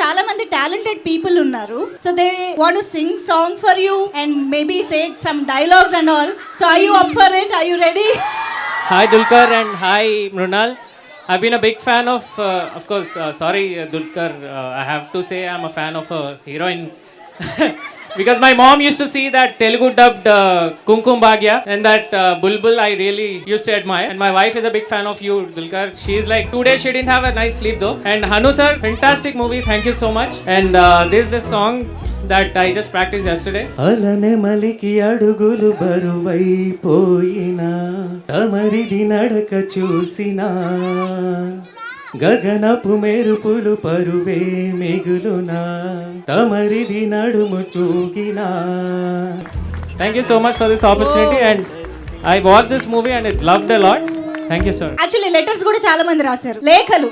చాలా మంది talented people ఉన్నారు so they want sing song for you and maybe say some dialogues and all so I you up for it I you ready Hi Dulkar and hi Mrunal. I've been a big fan of, uh, of course, uh, sorry uh, Dulkar, uh, I have to say I'm because my mom used to see that Telugu dubbed uh, Kumkum Bhagya and that uh, Bulbul I really used to admire. And my wife is a big fan of you, Dulkar. She's like, two days she didn't have a nice sleep though. And Hanu sir, fantastic movie, thank you so much. And uh, is the song that I just practiced yesterday. అలనె మలికి అడుగులు బరువైపోయినా తమరిది నడక చూసినా గగనపు మెరుపులు పరువే మిగులునా తమరిది నడుము చూగినా. Thank you so much for this opportunity. And I watched this movie and it loved a lot. Thank you, sir. Actually letters కూడా చాలా మంది రాశారు. లేఖలు.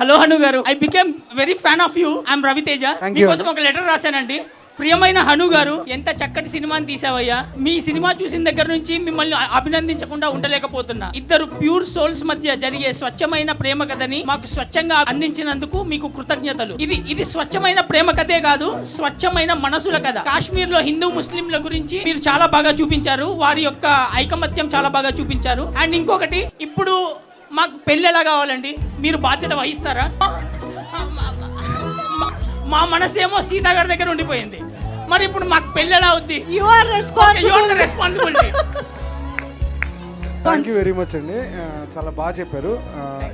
హలో హను గారు. I became very fan of you I'm Raviteja మీకోసం ఒక letter రాశానండి. ప్రియమైన హను గారు ఎంత చక్కటి సినిమాని తీసావయ్యా. మీ సినిమా చూసిన దగ్గర నుంచి మిమ్మల్ని అభినందించకుండా ఉండలేకపోతున్నా. ఇద్దరు ప్యూర్ సోల్స్ మధ్య జరిగే స్వచ్ఛమైన ప్రేమ కథని మాకు స్వచ్ఛంగా అందించినందుకు మీకు కృతజ్ఞతలు. ఇది ఇది స్వచ్ఛమైన ప్రేమ కథే కాదు స్వచ్ఛమైన మనసుల కథ. కాశ్మీర్లో హిందూ ముస్లింల గురించి మీరు చాలా బాగా చూపించారు. వారి యొక్క ఐకమత్యం చాలా బాగా చూపించారు. అండ్ ఇంకొకటి ఇప్పుడు మాకు పెళ్ళి ఎలా కావాలండి? మీరు బాధ్యత వహిస్తారా? మా- మా మనసేమో సీతా గారి దగ్గర ఉండిపోయింది. మరి ఇప్పుడు మాకు పెళ్ళి ఎలా అవుద్ది you are responsible responsibility thank you very much అండి. చాలా బాగా చెప్పారు.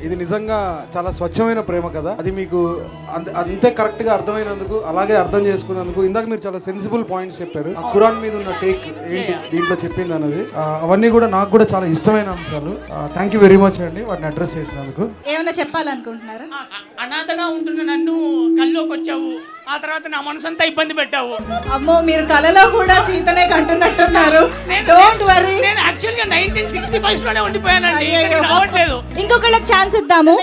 ఇది నిజంగా చాలా స్వచ్ఛమైన ప్రేమ కదా. అది మీకు అంత- అంతే కరెక్ట్గా అర్థమైనందుకు అలాగే అర్థం చేసుకున్నందుకు ఇందాక మీరు చాలా సెన్సిబుల్ పాయింట్స్ చెప్పారు. ఖురాన్ మీద ఉన్న టేక్ ఏంటి దీంట్లో చెప్పింది అన్నది. అవన్నీ కూడా నాకు కూడా చాలా ఇష్టమైన అంశాలు. థ్యాంక్ యూ వెరీ మచ్ అండి వాటిని అడ్రస్ చేసినందుకు. ఏమైనా చెప్పాలనుకుంటున్నారా? అనాథగా ఉంటున్న నన్ను కల్లోకి వచ్చావు ఆ తర్వాత నా మనసంతా ఇబ్బంది పెట్టావు. అమ్మో మీరు కలలో కూడా సీతనే కంటున్నట్టున్నారు. నేను- డోంట్ వరీ నేను యాక్చువల్గా నైన్టీన్ సిక్స్టీ ఫైవ్లోనే ఉండిపోయానండి. ఇక్కడికి రావట్లేదు. ఇంకొకళ్ళకి ఛాన్స్ ఇద్దాము.